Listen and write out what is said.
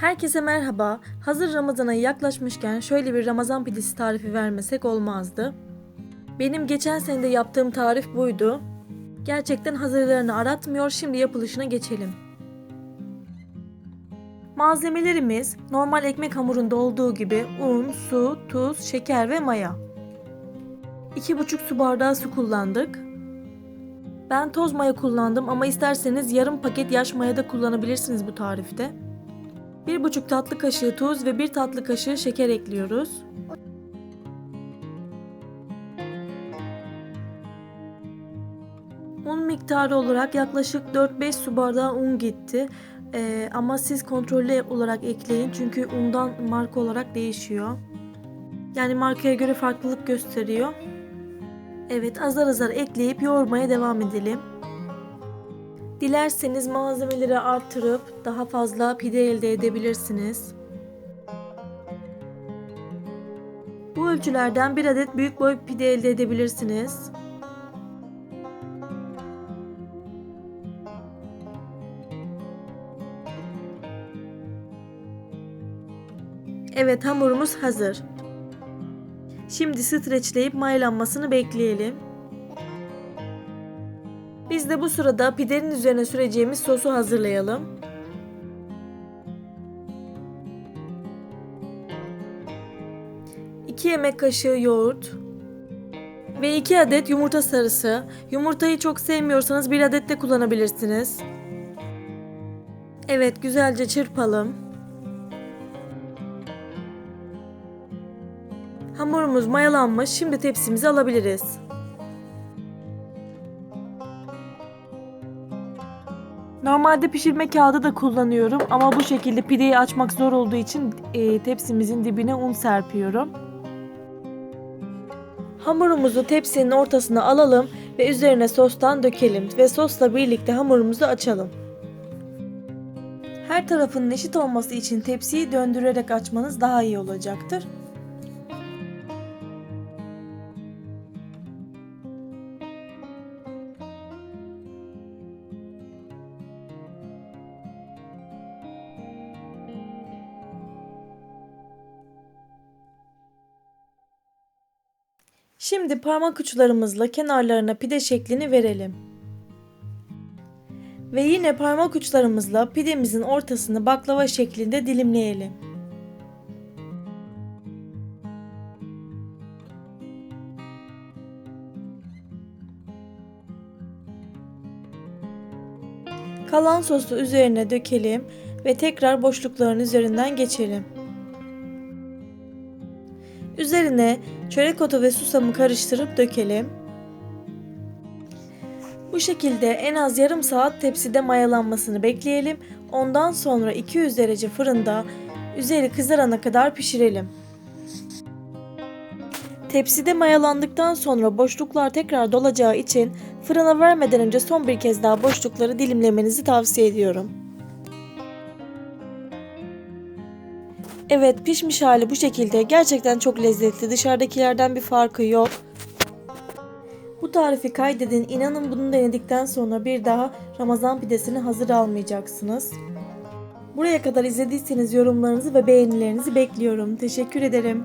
Herkese merhaba. Hazır Ramazan'a yaklaşmışken şöyle bir Ramazan pidesi tarifi vermesek olmazdı. Benim geçen senede yaptığım tarif buydu. Gerçekten hazırlarını aratmıyor. Şimdi yapılışına geçelim. Malzemelerimiz normal ekmek hamurunda olduğu gibi un, su, tuz, şeker ve maya. 2,5 su bardağı su kullandık. Ben toz maya kullandım ama isterseniz yarım paket yaş maya da kullanabilirsiniz bu tarifte. 1,5 tatlı kaşığı tuz ve 1 tatlı kaşığı şeker ekliyoruz. Un miktarı olarak yaklaşık 4-5 su bardağı un gitti. Ee, ama siz kontrollü olarak ekleyin çünkü undan marka olarak değişiyor. Yani markaya göre farklılık gösteriyor. Evet azar azar ekleyip yoğurmaya devam edelim. Dilerseniz malzemeleri artırıp daha fazla pide elde edebilirsiniz. Bu ölçülerden bir adet büyük boy pide elde edebilirsiniz. Evet hamurumuz hazır. Şimdi streçleyip mayalanmasını bekleyelim. Biz de bu sırada pidenin üzerine süreceğimiz sosu hazırlayalım. İki yemek kaşığı yoğurt ve 2 adet yumurta sarısı. Yumurtayı çok sevmiyorsanız bir adet de kullanabilirsiniz. Evet güzelce çırpalım. Hamurumuz mayalanmış. Şimdi tepsimize alabiliriz. Normalde pişirme kağıdı da kullanıyorum ama bu şekilde pideyi açmak zor olduğu için e, tepsimizin dibine un serpiyorum. Hamurumuzu tepsinin ortasına alalım ve üzerine sostan dökelim ve sosla birlikte hamurumuzu açalım. Her tarafının eşit olması için tepsiyi döndürerek açmanız daha iyi olacaktır. Şimdi parmak uçlarımızla kenarlarına pide şeklini verelim. Ve yine parmak uçlarımızla pidemizin ortasını baklava şeklinde dilimleyelim. Kalan sosu üzerine dökelim ve tekrar boşlukların üzerinden geçelim. Üzerine çörek otu ve susamı karıştırıp dökelim. Bu şekilde en az yarım saat tepside mayalanmasını bekleyelim. Ondan sonra 200 derece fırında üzeri kızarana kadar pişirelim. Tepside mayalandıktan sonra boşluklar tekrar dolacağı için fırına vermeden önce son bir kez daha boşlukları dilimlemenizi tavsiye ediyorum. Evet pişmiş hali bu şekilde. Gerçekten çok lezzetli. Dışarıdakilerden bir farkı yok. Bu tarifi kaydedin. İnanın bunu denedikten sonra bir daha Ramazan pidesini hazır almayacaksınız. Buraya kadar izlediyseniz yorumlarınızı ve beğenilerinizi bekliyorum. Teşekkür ederim.